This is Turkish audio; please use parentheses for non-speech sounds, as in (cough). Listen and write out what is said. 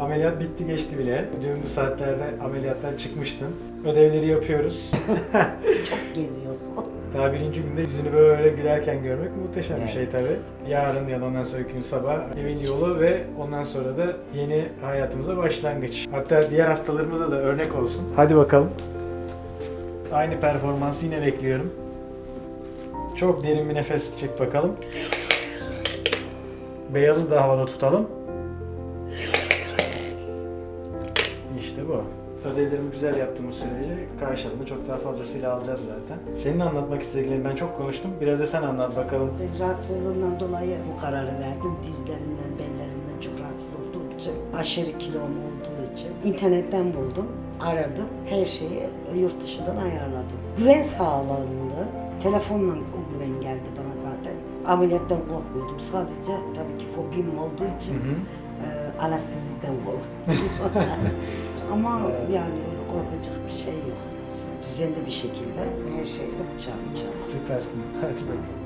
Ameliyat bitti geçti bile. Dün bu saatlerde ameliyattan çıkmıştın. Ödevleri yapıyoruz. (laughs) Çok geziyorsun. Daha birinci günde yüzünü böyle gülerken görmek muhteşem bir şey Evet. tabii. Yarın ya da ondan sonraki gün sabah evin yolu ve ondan sonra da yeni hayatımıza başlangıç. Hatta diğer hastalarımıza da örnek olsun. Hadi bakalım. Aynı performansı yine bekliyorum. Çok derin bir nefes çek bakalım. Beyazı da havada tutalım. İşte bu. Ödevlerimi güzel yaptığımız sürece karşılığını çok daha fazlasıyla alacağız zaten. Senin anlatmak istediklerini ben çok konuştum. Biraz da sen anlat bakalım. Rahatsızlığından dolayı bu kararı verdim. Dizlerimden, bellerimden çok rahatsız olduğum için, aşırı kilom olduğu için internetten buldum, aradım, her şeyi yurt dışından ayarladım. Güven sağlandı. Telefonla o güven geldi bana zaten. Ameliyattan korkmuyordum. Sadece tabii ki fobim olduğu için Hı hı. e, anesteziden korktum. (laughs) Ama yani korkacak bir şey yok. Düzenli bir şekilde her şeyi yapacağım. Süpersin. Hadi bakalım.